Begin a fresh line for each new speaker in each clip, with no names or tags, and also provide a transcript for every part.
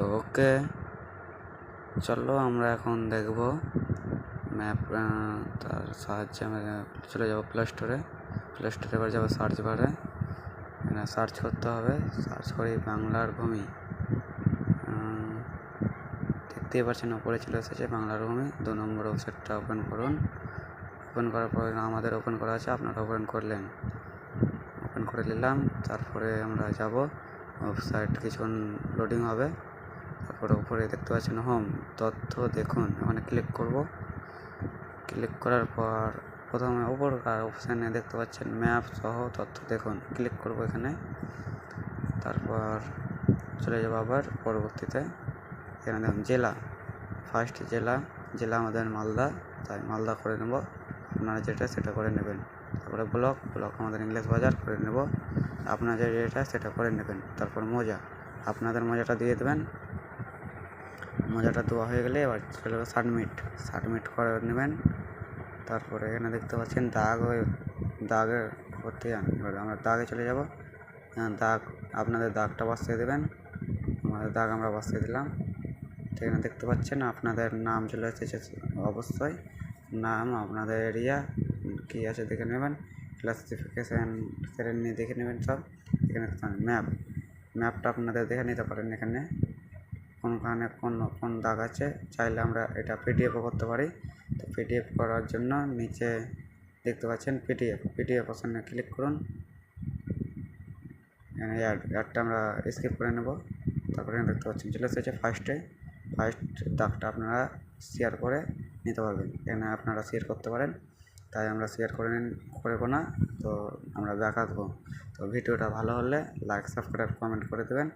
তো ওকে, চলো আমরা এখন দেখব ম্যাপ তার সাহায্যে আমরা চলে যাব প্লে স্টোরে প্লে স্টোরে এবার যাব সার্চ বারে সার্চ করতে হবে। সার্চ করি বাংলার ভূমি। দেখতেই পাচ্ছেন ওপরে চলে এসেছে বাংলার ভূমি। দু নম্বর ওয়েবসাইটটা ওপেন করুন। ওপেন করার পর আমাদের ওপেন করা আছে, আপনারা ওপেন করলেন। ওপেন করে নিলাম, তারপরে আমরা যাব। ওয়েবসাইট কিছুক্ষণ লোডিং হবে। তারপরে উপরে দেখতে পাচ্ছেন হোম তথ্য দেখুন ওখানে ক্লিক করব। ক্লিক করার পর প্রথমে উপরকার অপশানে দেখতে পাচ্ছেন ম্যাপ সহ তথ্য দেখুন ক্লিক করব এখানে। তারপর চলে যাব আবার পরবর্তীতে, এখানে দেখুন, জেলা ফার্স্ট জেলা জেলা আমাদের মালদা, তাই মালদা করে নেব। আপনারা যেটা, সেটা করে নেবেন। তারপরে ব্লক ব্লক আমাদের ইংলিশ বাজার করে নেব। আপনারা যেটা, সেটা করে নেবেন। তারপর মোজা, আপনাদের মোজাটা দিয়ে দেবেন। মোজাটা দেওয়া হয়ে গেলে এবার চলে যাবে সাবমিট সাবমিট করে নেবেন। তারপরে এখানে দেখতে পাচ্ছেন দাগ হয়ে দাগের করতে আমরা দাগে চলে যাব। দাগ আপনাদের দাগটা বসিয়ে দেবেন। আমাদের দাগ আমরা বসিয়ে দিলাম। তো এখানে দেখতে পাচ্ছেন আপনাদের নাম চলে এসেছে অবশ্যই। নাম, আপনাদের এরিয়া কী আছে দেখে নেবেন। ক্লাসিফিকেশান সেরে নিয়ে দেখে নেবেন সব। এখানে ম্যাপ ম্যাপটা আপনাদের দেখে নিতে পারেন এখানে। কোনখানে কোন কোন দাগ আছে, চাইলে আমরা এটা পিডিএফও করতে পারি। তো পিডিএফ করার জন্য নিচে দেখতে পাচ্ছেন পিডিএফ পিডিএফ অপশানে ক্লিক করুন। অ্যাডটা আমরা স্কিপ করে নেব। তারপরে দেখতে পাচ্ছেন চলে এসেছে ফার্স্টে ফার্স্ট দাগটা আপনারা শেয়ার করে নিতে পারবেন। এখানে আপনারা শেয়ার করতে পারেন। তাই আমরা শেয়ার করে নিন, করব না। তো আমরা আসব তো ভিডিওটা ভালো হলে লাইক সাবস্ক্রাইব কমেন্ট করে দেবেন।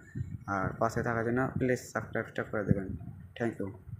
আর পাশে থাকার জন্য প্লিজ সাবস্ক্রাইবটা করে দেবেন। Thank you.